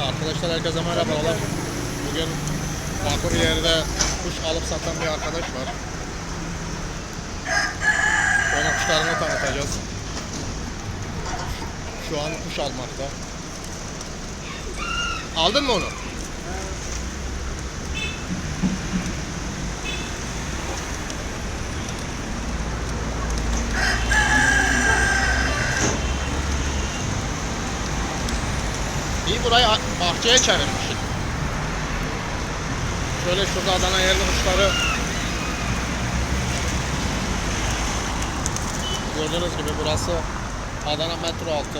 Arkadaşlar herkese merhabalar. Bugün farklı bir yerde kuş alıp satan bir arkadaş var. Ona kuşlarını tanıtacağız. Şu an kuş almakta. Aldın mı onu? İyi burayı bahçeye çevirmişsin. Şöyle şurada Adana yerli kuşları Gördüğünüz gibi burası Adana metro altı.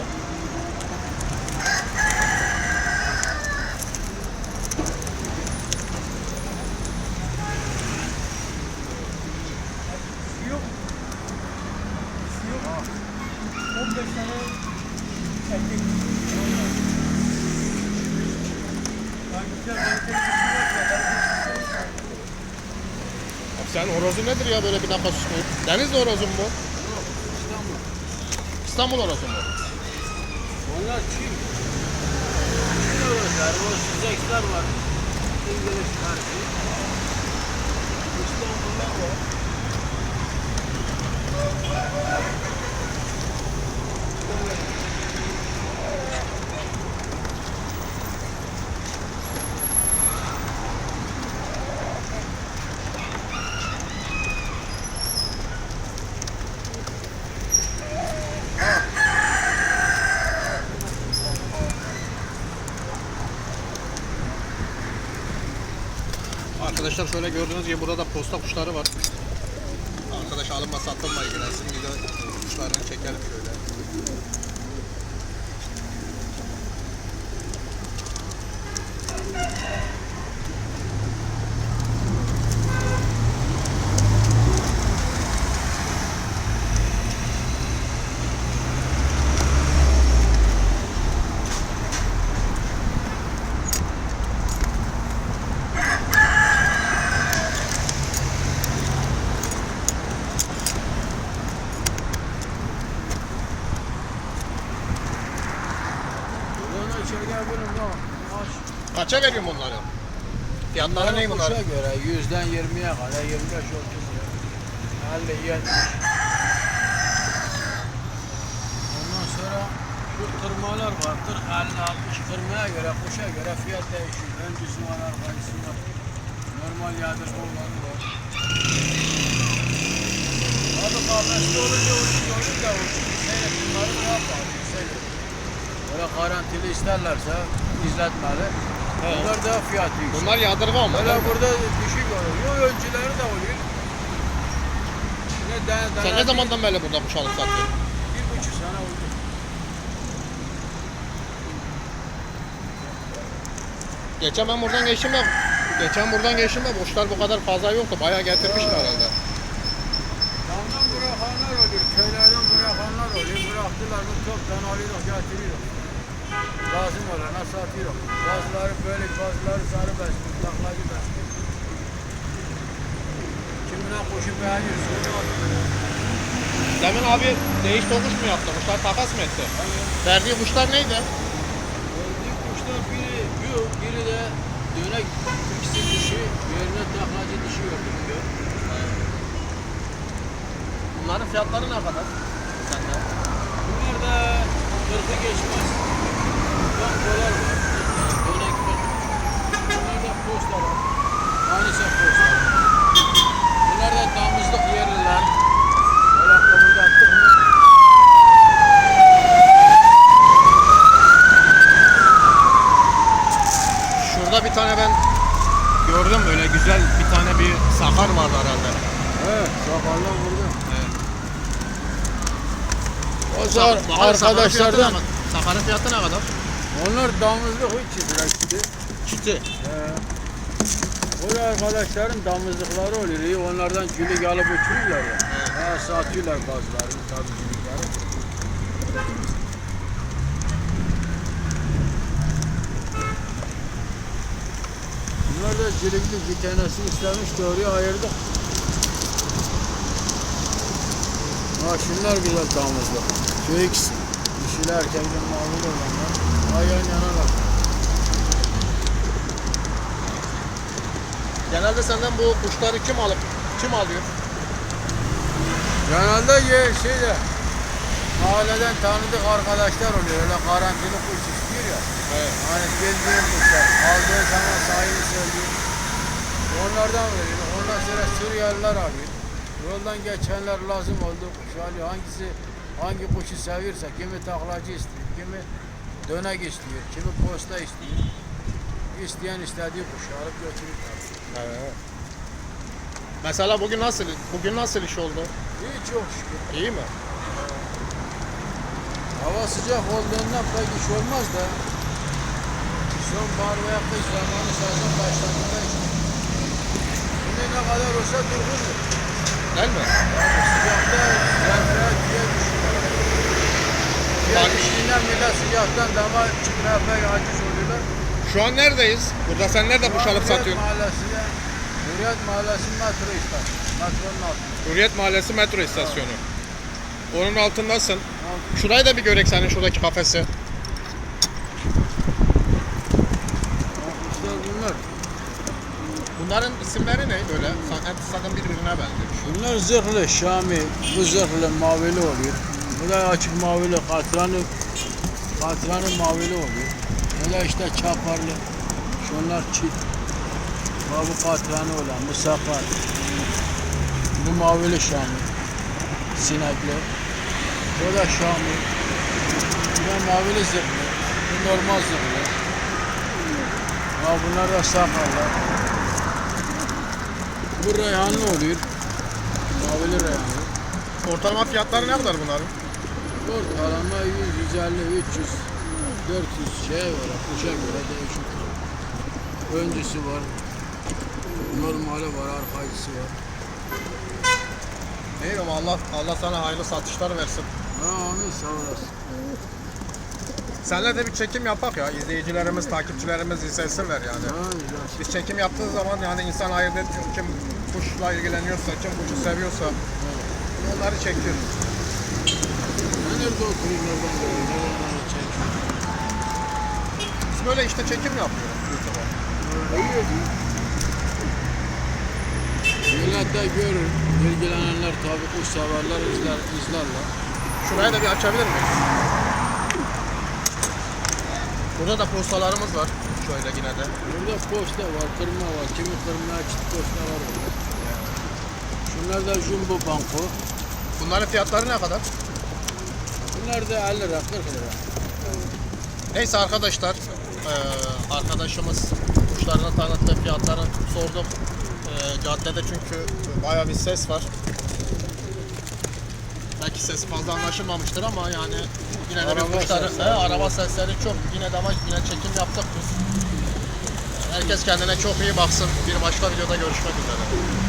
Yok. Yok. 15 tane erkek oynar. Yani güzel erkek kuşu var ya, erkek kuşu var. Abi sen horozu nedir ya böyle bir nefes koyup? Denizli horozu mu bu? İstanbul. İstanbul horozu mu? Onlar Çin. Çin orada. O sıcaklar var. İngiliz karşı. İstanbul'da var. Arkadaşlar şöyle gördüğünüz gibi burada da posta kuşları var. Arkadaş alınma satılma ilgilensin. Bir de kuşlarını çekelim şöyle. Kaça veriyorum bunları? Fiyatları ne bunlar? Kuşa göre yüzden 20'ye kadar 25 30 lira. 50 70. Ondan sonra bu kırmalar var. 40 50 60 kırmaya göre kuşa göre fiyat değişiyor. Öncüsü var, arkası var. Normal yadırmaları var. Abi kafeste olunca ucuz olur da ucuz. Seyret bunları ne yapar? Seyret. Böyle garantili isterlerse izletmeli. Bunlar da fiyatı yüksek. Bunlar yadırma mı? Öyle burada düşük oluyor. Yo öncüleri de oluyor. Ne den, Sen ne zamandan beri burada kuş alıp satıyorsun? Bir buçuk sene oldu. Geçen ben buradan geçtim de Geçen buradan geçtim de kuşlar bu kadar fazla yoktu. Bayağı getirmişler herhalde. Damdan bırakanlar oluyor. Köylerden bırakanlar oluyor. Bıraktılar mı toptan alıyor getiriyor. Lazım olana satıyor. Bazıları böyle bazıları sarı besliyor. Taklacı besliyor. Kimine kuşu beğeniyorsa onu alıyor. Demin abi değiş tokuş mu yaptı? Kuşlar takas mı etti? Verdiği kuşlar neydi? Öldüğü kuşlar biri büyük, biri de dönek ikisi dişi, yerine taklacı dişi öldürüyor. Bunların fiyatları ne kadar? Sende. Bunlar da kırkı geçmez. Bankolar var. Dönek var. Bunlar da posta var. Manisa posta var. Bunlar da damızlık yerliler. Böyle kımıldattık mı? Şurada bir tane ben gördüm böyle güzel bir tane bir sakar vardı herhalde. Evet, burada. O zaman arkadaşlardan Sakarın fiyatı ne kadar? Onlar damızlık hiç çizgiler Çiti. He. O da arkadaşların damızlıkları oluyor. iyi, Onlardan cülük alıp uçuruyorlar ya. He, satıyorlar bazılarını tabii cülükleri. Bunlar da cülüklü bir tanesi istemiş doğruya ayırdık. Ha şunlar güzel damızlık. Şu ikisi. dişiyle erkekle mavili olanlar. Ayağın yanalar. Genelde senden bu kuşları kim alıp kim alıyor? Genelde ye, şeyde mahalleden tanıdık arkadaşlar oluyor. Öyle garantili kuş istiyor ya. Evet. Hani gezdiğin kuşlar. Aldığı zaman sahibi söylüyor. Onlardan veriyor. Ondan sonra Suriyeliler alıyor. Yoldan geçenler lazım olduğu kuşu alıyor. Hangisi hangi kuşu seviyorsa kimi taklacı istiyor, kimi dönek istiyor, kimi posta istiyor. İsteyen istediği kuşu alıp götürüp Evet. Mesela bugün nasıl bugün nasıl iş oldu? İyi çok şükür. İyi mi? Hava sıcak olduğundan pek iş olmaz da sonbahar veya kış zamanı sezon başladığında iş. Şimdi ne kadar olsa durgundur. Değil mi? Yani sıcakta düşüyor. Bir de sıcaktan dama çıkmaya pek aciz oluyorlar. Şu an neredeyiz? Burada sen nerede kuş alıp Hürriyet satıyorsun? Mahallesi'ne, Hürriyet Mahallesi metro istasyonu. Metronun altında. Hürriyet Mahallesi metro istasyonu. Onun altındasın. Alt- Şurayı da bir görek senin şuradaki kafesi. Bunlar. Bunların isimleri ne böyle? Sa- Hep sakın birbirine benziyor. Bunlar zırhlı, Şami, bu zırhlı mavili oluyor. Bu da açık mavili, katranı, katranı mavili oluyor. Bu da işte çaparlı. Şunlar çift. Bu katranı olan, bu sakar. Bu mavili Şami. Sinekli. Bu da Şami. Bu da mavili zırhlı. Bu normal zırhlı. Ha bunlar da sakarlar. Bu reyhanlı oluyor. Mavili reyhanlı. Ortalama fiyatları ne kadar bunların? Ortalama 100, 150, 300, 400 şey var. Kuşa göre değişik. Öncüsü var. Normali var, arkacısı var. Neyim Allah Allah sana hayırlı satışlar versin. Onu sağ olasın. Senle de bir çekim yapak ya. İzleyicilerimiz, takipçilerimiz izlesinler yani. Ha güzel. Biz çekim yaptığı zaman yani insan ayırt ediyor kim kuşla ilgileniyorsa, kim kuşu seviyorsa onları çekiyoruz. Nerede oturayım, nereden geleyim, nereden çekeyim. Biz böyle işte çekim yapıyoruz YouTube'a. İyi iyi. Millet de görür. İlgilenenler tabii kuş severler, izler, izlerler. Şurayı da bir açabilir miyiz? Burada da postalarımız var. Şöyle yine de. Burada posta var, kırma var. Kimi kırmaya açık postalar var. Şunlar da jumbo banko. Bunların fiyatları ne kadar? Bunlar da 50 lira, 40 lira. Neyse arkadaşlar, eee, arkadaşımız kuşlarını tanıttı, fiyatlarını sorduk. Eee, caddede çünkü bayağı bir ses var. Belki ses fazla anlaşılmamıştır ama yani yine de bir Araba kuşları, sesleri. he, araba sesleri çok. Yine de ama yine çekim yaptık biz. Herkes kendine çok iyi baksın. Bir başka videoda görüşmek üzere.